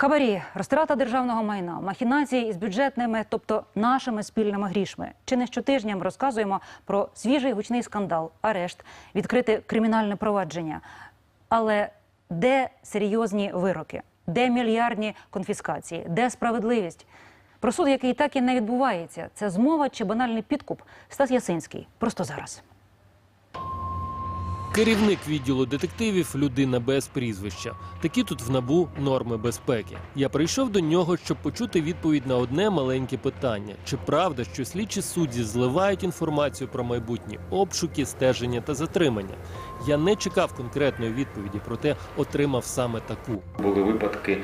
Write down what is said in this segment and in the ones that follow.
Хабарі, розтрата державного майна, махінації із бюджетними, тобто нашими спільними грішми. Чи не щотижням розказуємо про свіжий гучний скандал, арешт, відкрите кримінальне провадження. Але де серйозні вироки, де мільярдні конфіскації, де справедливість? Про суд, який так і не відбувається, це змова чи банальний підкуп. Стас Ясинський. Просто зараз. Керівник відділу детективів людина без прізвища. Такі тут в набу норми безпеки. Я прийшов до нього, щоб почути відповідь на одне маленьке питання: чи правда, що слідчі судді зливають інформацію про майбутні обшуки, стеження та затримання? Я не чекав конкретної відповіді, проте отримав саме таку. Були випадки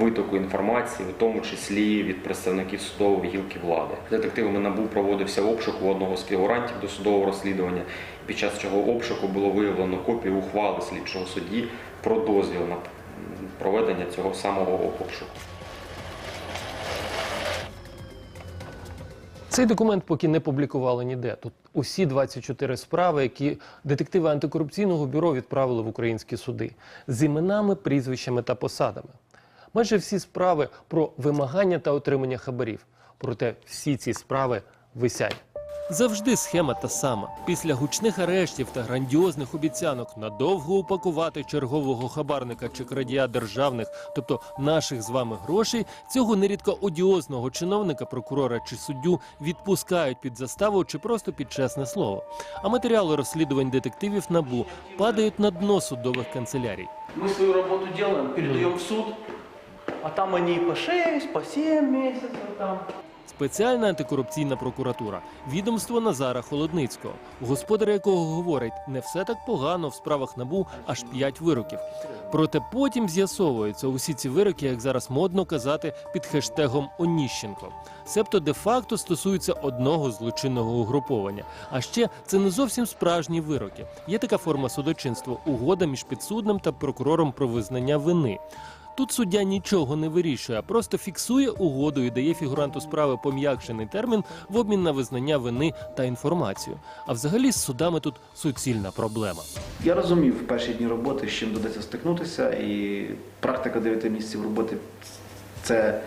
витоку інформації, у тому числі від представників судової гілки влади. Детективами НАБУ проводився обшук у одного з фігурантів досудового розслідування. Під час цього обшуку було виявлено копію ухвали слідчого судді про дозвіл на проведення цього самого обшуку. Цей документ поки не публікували ніде. Тут усі 24 справи, які детективи антикорупційного бюро відправили в українські суди з іменами, прізвищами та посадами. Майже всі справи про вимагання та отримання хабарів. Проте всі ці справи висять. Завжди схема та сама. Після гучних арештів та грандіозних обіцянок надовго упакувати чергового хабарника чи крадія державних, тобто наших з вами грошей, цього нерідко одіозного чиновника, прокурора чи суддю відпускають під заставу чи просто під чесне слово. А матеріали розслідувань детективів набу падають на дно судових канцелярій. Мы свою работу делаем, передаем в суд, а там они по 6, по 7 месяцев там. Спеціальна антикорупційна прокуратура, відомство Назара Холодницького, господаря якого говорить, не все так погано в справах набу аж п'ять вироків. Проте потім з'ясовуються усі ці вироки, як зараз модно казати, під хештегом Оніщенко. Себто де-факто стосуються одного злочинного угруповання. А ще це не зовсім справжні вироки. Є така форма судочинства угода між підсудним та прокурором про визнання вини. Тут суддя нічого не вирішує, а просто фіксує угоду і дає фігуранту справи пом'якшений термін в обмін на визнання вини та інформацію. А взагалі з судами тут суцільна проблема. Я розумів в перші дні роботи, з чим доведеться стикнутися, і практика 9 місяців роботи це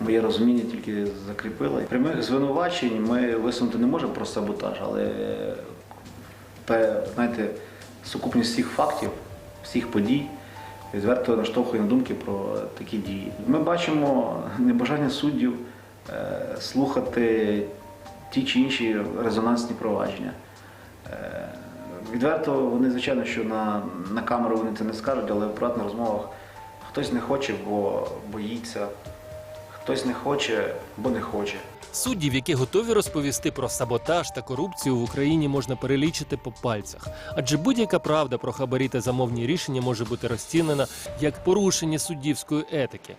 моє розуміння тільки закріпила. Прямих звинувачень ми висунути не можемо про саботаж, але знаєте, сукупність всіх фактів, всіх подій відверто наштовхує на думки про такі дії. Ми бачимо небажання суддів е, слухати ті чи інші резонансні провадження. Е, Відверто вони, звичайно, що на, на камеру вони це не скажуть, але в приватних розмовах хтось не хоче, бо боїться, хтось не хоче, бо не хоче. Суддів, які готові розповісти про саботаж та корупцію в Україні, можна перелічити по пальцях. Адже будь-яка правда про хабарі та замовні рішення може бути розцінена як порушення суддівської етики.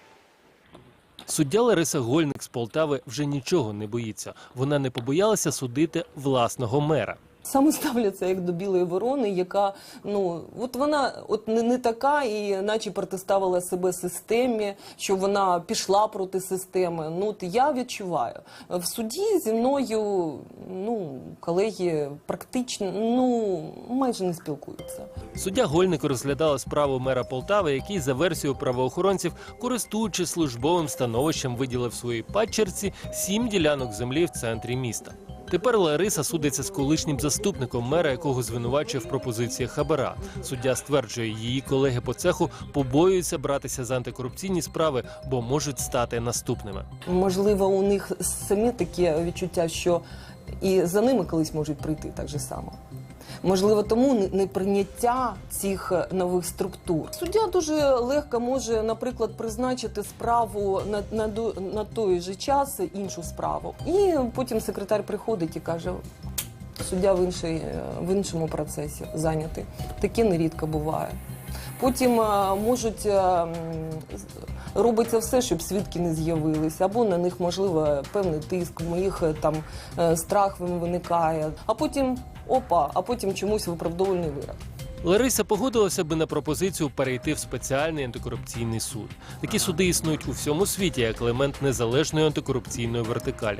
Суддя Лариса Гольник з Полтави вже нічого не боїться. Вона не побоялася судити власного мера. Саме ставляться як до білої ворони, яка ну от вона от не, не така, і наче протиставила себе системі, що вона пішла проти системи. Ну от я відчуваю в суді зі мною ну колеги практично ну майже не спілкуються. Суддя Гольник розглядала справу мера Полтави, який за версією правоохоронців, користуючись службовим становищем, виділив своїй падчерці сім ділянок землі в центрі міста. Тепер Лариса судиться з колишнім заступником мера, якого звинувачує в пропозиціях хабара. Суддя стверджує, її колеги по цеху побоюються братися за антикорупційні справи, бо можуть стати наступними. Можливо, у них самі таке відчуття, що і за ними колись можуть прийти так же само. Можливо, тому не- неприйняття цих е, нових структур. Суддя дуже легко може, наприклад, призначити справу на, на, на той же час іншу справу. І потім секретар приходить і каже: суддя в, іншій, е, в іншому процесі зайнятий. Таке нерідко буває. Потім е, можуть робиться все, щоб свідки не з'явилися, або на них можливо певний тиск, моїх там страх виникає. А потім опа, а потім чомусь виправдовувальний вирок. Лариса погодилася би на пропозицію перейти в спеціальний антикорупційний суд. Такі суди існують у всьому світі як елемент незалежної антикорупційної вертикалі.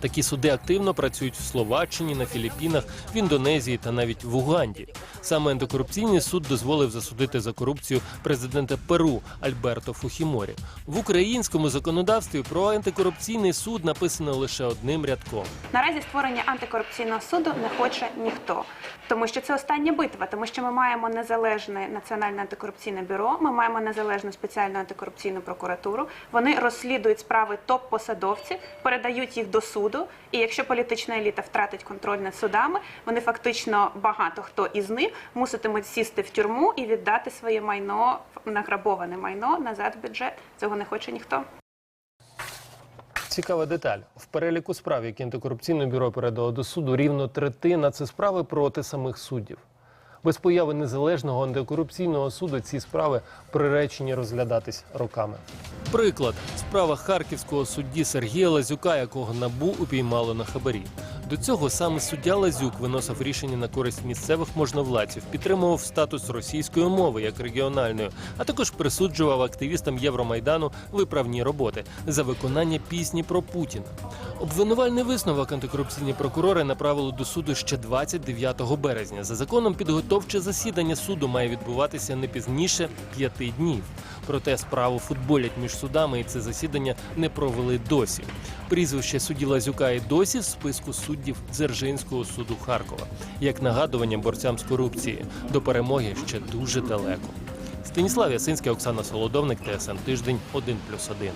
Такі суди активно працюють в Словаччині, на Філіппінах, в Індонезії та навіть в Уганді. Саме антикорупційний суд дозволив засудити за корупцію президента Перу Альберто Фухіморі. В українському законодавстві про антикорупційний суд написано лише одним рядком. Наразі створення антикорупційного суду не хоче ніхто, тому що це остання битва, тому що ми маємо незалежне національне антикорупційне бюро, ми маємо незалежну спеціальну антикорупційну прокуратуру. Вони розслідують справи топ-посадовців, передають їх до суду. І якщо політична еліта втратить контроль над судами, вони фактично багато хто із них муситимуть сісти в тюрму і віддати своє майно награбоване майно назад в бюджет. Цього не хоче ніхто. Цікава деталь. В переліку справ, які антикорупційне бюро передало до суду, рівно третина це справи проти самих суддів. Без появи незалежного антикорупційного суду ці справи приречені розглядатись роками. Приклад справа харківського судді Сергія Лазюка, якого набу упіймало на хабарі. До цього саме суддя Лазюк виносив рішення на користь місцевих можновладців, підтримував статус російської мови як регіональної, а також присуджував активістам Євромайдану виправні роботи за виконання пісні про Путіна. Обвинувальний висновок антикорупційні прокурори направили до суду ще 29 березня. За законом підготовче засідання суду має відбуватися не пізніше п'яти днів. Проте справу футболять між судами, і це засідання не провели досі. Прізвище судді Лазюка і досі в списку суддів Дзержинського суду Харкова, як нагадування борцям з корупції. До перемоги ще дуже далеко. Станіслав Ясинський, Оксана Солодовник, ТСН Тиждень, 1+,1.